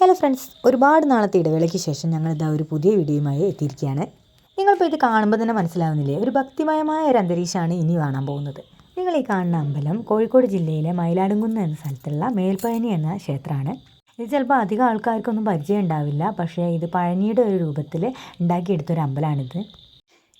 Hello friends ഒരുപാട് നാളത്തെ ഇടവേളയ്ക്ക് ശേഷം ഞങ്ങൾ ഇതാ ഒരു പുതിയ വീഡിയോയുമായി എത്തിയിരിക്കുകയാണ്. നിങ്ങളിപ്പോൾ ഇത് കാണുമ്പോൾ തന്നെ മനസ്സിലാവുന്നില്ലേ? ഒരു ഭക്തിമയമായ ഒരു അന്തരീക്ഷമാണ് ഇനി കാണാൻ പോകുന്നത്. നിങ്ങൾ ഈ കാണുന്ന അമ്പലം കോഴിക്കോട് ജില്ലയിലെ മയിലാടുംകുന്ന് എന്ന സ്ഥലത്തുള്ള മേൽപ്പഴനി എന്ന ക്ഷേത്രമാണ്. ഇത് ചിലപ്പോൾ അധികം ആൾക്കാർക്കൊന്നും പരിചയം ഉണ്ടാവില്ല. പക്ഷേ ഇത് പഴനിയുടെ ഒരു രൂപത്തിൽ ഉണ്ടാക്കിയെടുത്തൊരു അമ്പലമാണിത്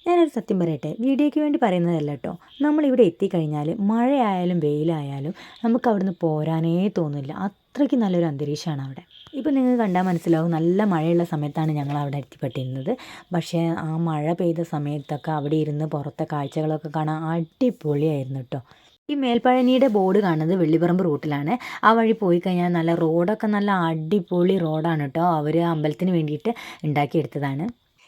ഞാനൊരു സത്യം പറയട്ടെ വീഡിയോയ്ക്ക് വേണ്ടി പറയുന്നതല്ല കേട്ടോ. നമ്മളിവിടെ എത്തിക്കഴിഞ്ഞാൽ മഴയായാലും വെയിലായാലും നമുക്ക് അവിടുന്ന് പോരാനേ തോന്നില്ല. അത്രയ്ക്ക് നല്ലൊരു അന്തരീക്ഷമാണ് അവിടെ. ഇപ്പോൾ നിങ്ങൾക്ക് കണ്ടാൽ മനസ്സിലാവും നല്ല മഴയുള്ള സമയത്താണ് ഞങ്ങൾ അവിടെ എത്തിപ്പെട്ടിരുന്നത്. പക്ഷേ ആ മഴ പെയ്ത സമയത്തൊക്കെ അവിടെ ഇരുന്ന് പുറത്തെ കാഴ്ചകളൊക്കെ കാണാൻ അടിപൊളിയായിരുന്നു കേട്ടോ. ഈ മേൽപ്പഴനിയുടെ ബോർഡ് കാണുന്നത് വെള്ളിപ്പറമ്പ് റൂട്ടിലാണ്. ആ വഴി പോയി കഴിഞ്ഞാൽ നല്ല റോഡൊക്കെ നല്ല അടിപൊളി റോഡാണ് കേട്ടോ. അവർ അമ്പലത്തിന് വേണ്ടിയിട്ട് ഉണ്ടാക്കിയെടുത്തതാണ്.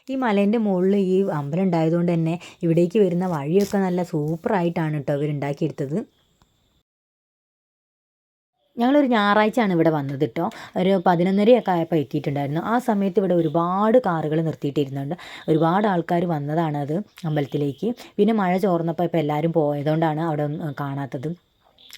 ഈ മലേന്റെ മുകളിൽ ഈ അമ്പലം ഉണ്ടായതുകൊണ്ട് തന്നെ ഇവിടേക്ക് വരുന്ന വഴിയൊക്കെ നല്ല സൂപ്പറായിട്ടാണ് കേട്ടോ അവർ ഉണ്ടാക്കിയെടുത്തത്. ഞങ്ങളൊരു ഞായറാഴ്ചയാണ് ഇവിടെ വന്നത് കേട്ടോ ഒരു പതിനൊന്നരയൊക്കെ ആയപ്പോൾ എത്തിയിട്ടുണ്ടായിരുന്നു. ആ സമയത്ത് ഇവിടെ ഒരുപാട് കാറുകൾ നിർത്തിയിട്ടിരുന്നുണ്ട്. ഒരുപാട് ആൾക്കാർ വന്നതാണ് അത് അമ്പലത്തിലേക്ക്. പിന്നെ മഴ ചോർന്നപ്പോൾ ഇപ്പോൾ എല്ലാവരും പോയതുകൊണ്ടാണ് അവിടെ കാണാത്തത്.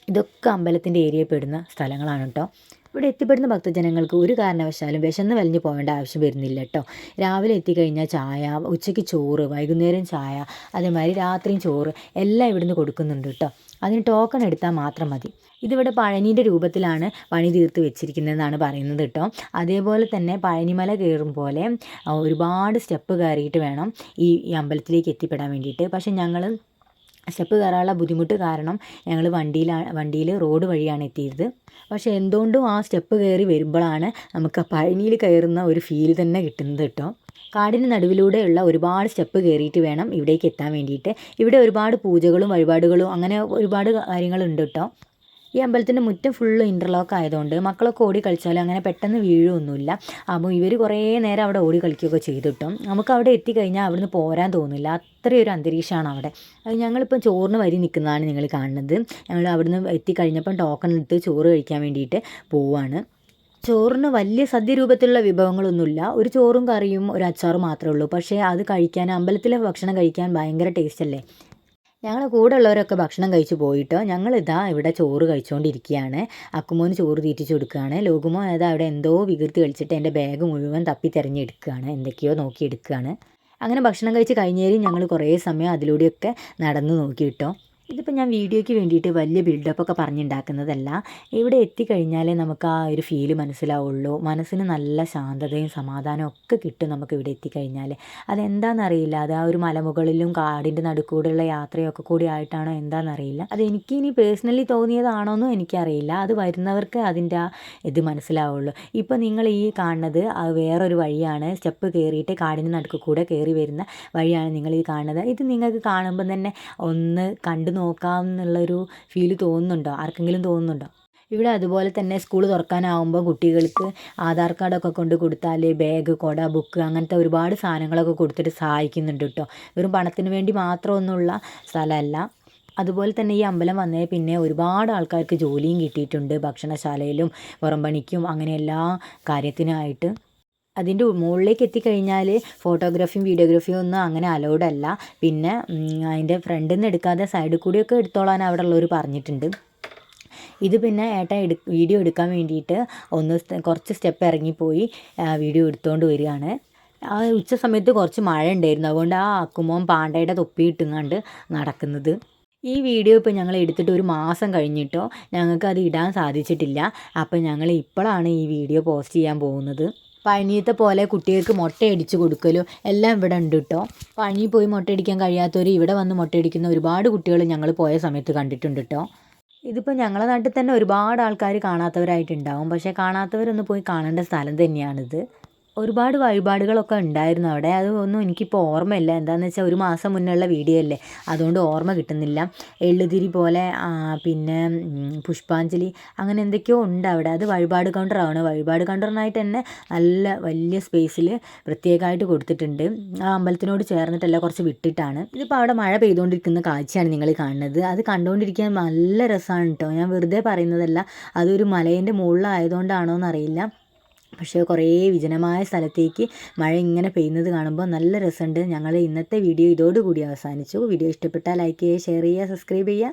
ഇതൊക്കെ അമ്പലത്തിന്റെ ഏരിയയിൽ പെടുന്ന സ്ഥലങ്ങളാണ് കേട്ടോ ഇവിടെ എത്തിപ്പെടുന്ന ഭക്തജനങ്ങൾക്ക് ഒരു കാരണവശാലും വിശന്ന് വലിഞ്ഞു പോകേണ്ട ആവശ്യം വരുന്നില്ല കേട്ടോ രാവിലെ എത്തിക്കഴിഞ്ഞാൽ ചായ ഉച്ചയ്ക്ക് ചോറ് വൈകുന്നേരം ചായ അതേമാതിരി രാത്രിയും ചോറ് എല്ലാം ഇവിടുന്ന് കൊടുക്കുന്നുണ്ട് കേട്ടോ അതിന് ടോക്കൺ എടുത്താൽ മാത്രം മതി. ഇതിവിടെ പഴനീന്റെ രൂപത്തിലാണ് പണി തീർത്ത് വെച്ചിരിക്കുന്നതെന്നാണ് പറയുന്നത് കേട്ടോ അതേപോലെ തന്നെ പഴനിമല കയറും പോലെ ഒരുപാട് സ്റ്റെപ്പ് കയറിയിട്ട് വേണം ഈ അമ്പലത്തിലേക്ക് എത്തിപ്പെടാൻ വേണ്ടിയിട്ട്. പക്ഷേ ഞങ്ങൾ സ്റ്റെപ്പ് കയറാനുള്ള ബുദ്ധിമുട്ട് കാരണം ഞങ്ങൾ വണ്ടിയിലാണ് വണ്ടിയിൽ റോഡ് വഴിയാണ് എത്തിയത്. പക്ഷേ എന്തുകൊണ്ടും ആ സ്റ്റെപ്പ് കയറി വരുമ്പോഴാണ് നമുക്ക് പഴനിയിൽ കയറുന്ന ഒരു ഫീൽ തന്നെ കിട്ടുന്നത് കേട്ടോ. കാടിന് നടുവിലൂടെയുള്ള ഒരുപാട് സ്റ്റെപ്പ് കയറിയിട്ട് വേണം ഇവിടേക്ക് എത്താൻ വേണ്ടിയിട്ട്. ഇവിടെ ഒരുപാട് പൂജകളും വഴിപാടുകളും അങ്ങനെ ഒരുപാട് കാര്യങ്ങളുണ്ട് കേട്ടോ. ഈ അമ്പലത്തിന്റെ മുറ്റം ഫുള്ള് ഇന്റർലോക്ക് ആയതുകൊണ്ട് മക്കളൊക്കെ ഓടി കളിച്ചാലും അങ്ങനെ പെട്ടെന്ന് വീഴുമൊന്നുമില്ല അപ്പോൾ ഇവർ കുറേ നേരം അവിടെ ഓടി കളിക്കുകയൊക്കെ ചെയ്തിട്ടും നമുക്ക് അവിടെ എത്തിക്കഴിഞ്ഞാൽ അവിടുന്ന് പോരാൻ തോന്നില്ല. അത്രയൊരു അന്തരീക്ഷമാണ് അവിടെ. അത് ഞങ്ങളിപ്പം ചോറിന് വരി നിൽക്കുന്നതാണ് നിങ്ങൾ കാണുന്നത്. ഞങ്ങൾ അവിടുന്ന് എത്തിക്കഴിഞ്ഞപ്പം ടോക്കൺ എടുത്ത് ചോറ് കഴിക്കാൻ വേണ്ടിയിട്ട് പോവുകയാണ് ചോറിന് വലിയ സദ്യ രൂപത്തിലുള്ള വിഭവങ്ങളൊന്നുമില്ല. ഒരു ചോറും കറിയും ഒരു അച്ചാറും മാത്രമേ ഉള്ളൂ. പക്ഷേ അത് കഴിക്കാൻ അമ്പലത്തിലെ ഭക്ഷണം കഴിക്കാൻ ഭയങ്കര ടേസ്റ്റ് അല്ലേ? ഞങ്ങൾ കൂടെ ഉള്ളവരൊക്കെ ഭക്ഷണം കഴിച്ചു ഞങ്ങൾ ഇതാ ഇവിടെ ചോറ് കഴിച്ചുകൊണ്ടിരിക്കുകയാണ് അക്കുമോന് ചോറ് തീറ്റിച്ച് കൊടുക്കുകയാണ്. ലോകുമോ അതാ അവിടെ എന്തോ വികൃതി കളിച്ചിട്ട് എന്റെ ബാഗ് മുഴുവൻ തപ്പി തിരഞ്ഞെടുക്കുകയാണ്. എന്തൊക്കെയോ നോക്കിയെടുക്കുകയാണ്. അങ്ങനെ ഭക്ഷണം കഴിച്ച് കഴിഞ്ഞേരും ഞങ്ങൾ കുറേ സമയം അതിലൂടെയൊക്കെ നടന്നു നോക്കി കേട്ടോ ഇതിപ്പോൾ ഞാൻ വീഡിയോയ്ക്ക് വേണ്ടിയിട്ട് വലിയ ബിൽഡപ്പൊക്കെ പറഞ്ഞുണ്ടാക്കുന്നതല്ല. ഇവിടെ എത്തിക്കഴിഞ്ഞാലേ നമുക്ക് ആ ഒരു ഫീൽ മനസ്സിലാവുള്ളൂ. മനസ്സിന് നല്ല ശാന്തതയും സമാധാനവും ഒക്കെ കിട്ടും നമുക്ക് ഇവിടെ എത്തിക്കഴിഞ്ഞാൽ അതെന്താണെന്നറിയില്ല അത് ആ ഒരു മലമുകളിലും കാടിന്റെ നടുക്കൂടെയുള്ള യാത്രയൊക്കെ കൂടി ആയിട്ടാണോ എന്താണെന്നറിയില്ല അത് എനിക്ക് ഇനി പേഴ്സണലി തോന്നിയതാണോന്നും എനിക്കറിയില്ല. അത് വരുന്നവർക്ക് അതിന്റെ ആ ഇത് മനസ്സിലാവുള്ളൂ. ഇപ്പോൾ നിങ്ങൾ ഈ കാണുന്നത് വേറൊരു വഴിയാണ്. സ്റ്റെപ്പ് കയറിയിട്ട് കാടിന്റെ നടുക്ക് കൂടെ കയറി വരുന്ന വഴിയാണ് നിങ്ങൾ ഈ കാണുന്നത്. ഇത് നിങ്ങൾക്ക് കാണുമ്പോൾ തന്നെ ഒന്ന് കണ്ടു നോക്കാം എന്നുള്ളൊരു ഫീൽ തോന്നുന്നുണ്ടോ? ആർക്കെങ്കിലും തോന്നുന്നുണ്ടോ? ഇവിടെ അതുപോലെ തന്നെ സ്കൂൾ തുറക്കാനാവുമ്പോൾ കുട്ടികൾക്ക് ആധാർ കാർഡൊക്കെ കൊണ്ട് കൊടുത്താൽ ബാഗ് കൊട ബുക്ക് അങ്ങനത്തെ ഒരുപാട് സാധനങ്ങളൊക്കെ കൊടുത്തിട്ട് സഹായിക്കുന്നുണ്ട് കേട്ടോ വെറും പണത്തിന് വേണ്ടി മാത്രമൊന്നുമുള്ള സ്ഥലമല്ല. അതുപോലെ തന്നെ ഈ അമ്പലം വന്നേ പിന്നെ ഒരുപാട് ആൾക്കാർക്ക് ജോലിയും കിട്ടിയിട്ടുണ്ട്. ഭക്ഷണശാലയിലും പുറംപണിക്കും അങ്ങനെ എല്ലാ കാര്യത്തിനായിട്ട്. അതിന്റെ മുകളിലേക്ക് എത്തിക്കഴിഞ്ഞാൽ ഫോട്ടോഗ്രാഫിയും വീഡിയോഗ്രാഫിയും ഒന്നും അങ്ങനെ അലൗഡ് അല്ല. പിന്നെ അതിന്റെ ഫ്രണ്ടിൽ നിന്ന് എടുക്കാതെ സൈഡിൽ കൂടിയൊക്കെ എടുത്തോളാൻ അവിടെ ഉള്ളവർ പറഞ്ഞിട്ടുണ്ട്. ഇത് പിന്നെ ഏട്ടൻ എടു വീഡിയോ എടുക്കാൻ വേണ്ടിയിട്ട് ഒന്ന് കുറച്ച് സ്റ്റെപ്പ് ഇറങ്ങിപ്പോയി വീഡിയോ എടുത്തുകൊണ്ട് വരികയാണ്. ആ ഉച്ച സമയത്ത് കുറച്ച് മഴ ഉണ്ടായിരുന്നു. അതുകൊണ്ട് ആ അക്കുമോൻ പാണ്ടയുടെ തൊപ്പി ഇട്ടുങ്ങാണ്ട് നടക്കുന്നത്. ഈ വീഡിയോ ഇപ്പോൾ ഞങ്ങൾ എടുത്തിട്ട് ഒരു മാസം കഴിഞ്ഞിട്ടോ ഞങ്ങൾക്ക് അത് ഇടാൻ സാധിച്ചിട്ടില്ല. അപ്പോൾ ഞങ്ങൾ ഇപ്പോഴാണ് ഈ വീഡിയോ പോസ്റ്റ് ചെയ്യാൻ പോകുന്നത്. പഴനിയത്തെ പോലെ കുട്ടികൾക്ക് മുട്ടയടിച്ച് കൊടുക്കലും എല്ലാം ഇവിടെ ഉണ്ട് കേട്ടോ പനി പോയി മുട്ടയടിക്കാൻ കഴിയാത്തവർ ഇവിടെ വന്ന് മുട്ടയടിക്കുന്ന ഒരുപാട് കുട്ടികൾ ഞങ്ങൾ പോയ സമയത്ത് കണ്ടിട്ടുണ്ട് കേട്ടോ ഇതിപ്പോൾ ഞങ്ങളുടെ നാട്ടിൽ തന്നെ ഒരുപാട് ആൾക്കാർ കാണാത്തവരായിട്ടുണ്ടാവും. പക്ഷേ കാണാത്തവരൊന്ന് പോയി കാണേണ്ട സ്ഥലം തന്നെയാണിത്. ഒരുപാട് വഴിപാടുകളൊക്കെ ഉണ്ടായിരുന്നു അവിടെ. അത് ഒന്നും എനിക്കിപ്പോൾ ഓർമ്മയില്ല. എന്താണെന്ന് വെച്ചാൽ ഒരു മാസം മുന്നേയുള്ള വീഡിയോ അല്ലേ? അതുകൊണ്ട് ഓർമ്മ കിട്ടുന്നില്ല. എള്ളുതിരി പോലെ പിന്നെ പുഷ്പാഞ്ജലി അങ്ങനെ എന്തൊക്കെയോ ഉണ്ട് അവിടെ. അത് വഴിപാട് കൗണ്ടറാണ്. വഴിപാട് കൗണ്ടറിനായിട്ട് തന്നെ നല്ല വലിയ സ്പേസിൽ പ്രത്യേകമായിട്ട് കൊടുത്തിട്ടുണ്ട്. ആ അമ്പലത്തിനോട് ചേർന്നിട്ടല്ല കുറച്ച് വിട്ടിട്ടാണ്. ഇതിപ്പോൾ അവിടെ മഴ പെയ്തുകൊണ്ടിരിക്കുന്ന കാഴ്ചയാണ് നിങ്ങൾ കാണുന്നത്. അത് കണ്ടുകൊണ്ടിരിക്കാൻ നല്ല രസമാണ് കേട്ടോ ഞാൻ വെറുതെ പറയുന്നതല്ല. അതൊരു മലേന്റെ മുകളിലായതുകൊണ്ടാണോ എന്നറിയില്ല പക്ഷേ കുറേ വിജനമായ സ്ഥലത്തേക്ക് മഴ ഇങ്ങനെ പെയ്യുന്നത് കാണുമ്പോൾ നല്ല രസമുണ്ട്. ഞങ്ങൾ ഇന്നത്തെ വീഡിയോ ഇതോടുകൂടി അവസാനിച്ചു. വീഡിയോ ഇഷ്ടപ്പെട്ടാൽ ലൈക്ക് ചെയ്യുക ഷെയർ ചെയ്യുക സബ്സ്ക്രൈബ് ചെയ്യുക.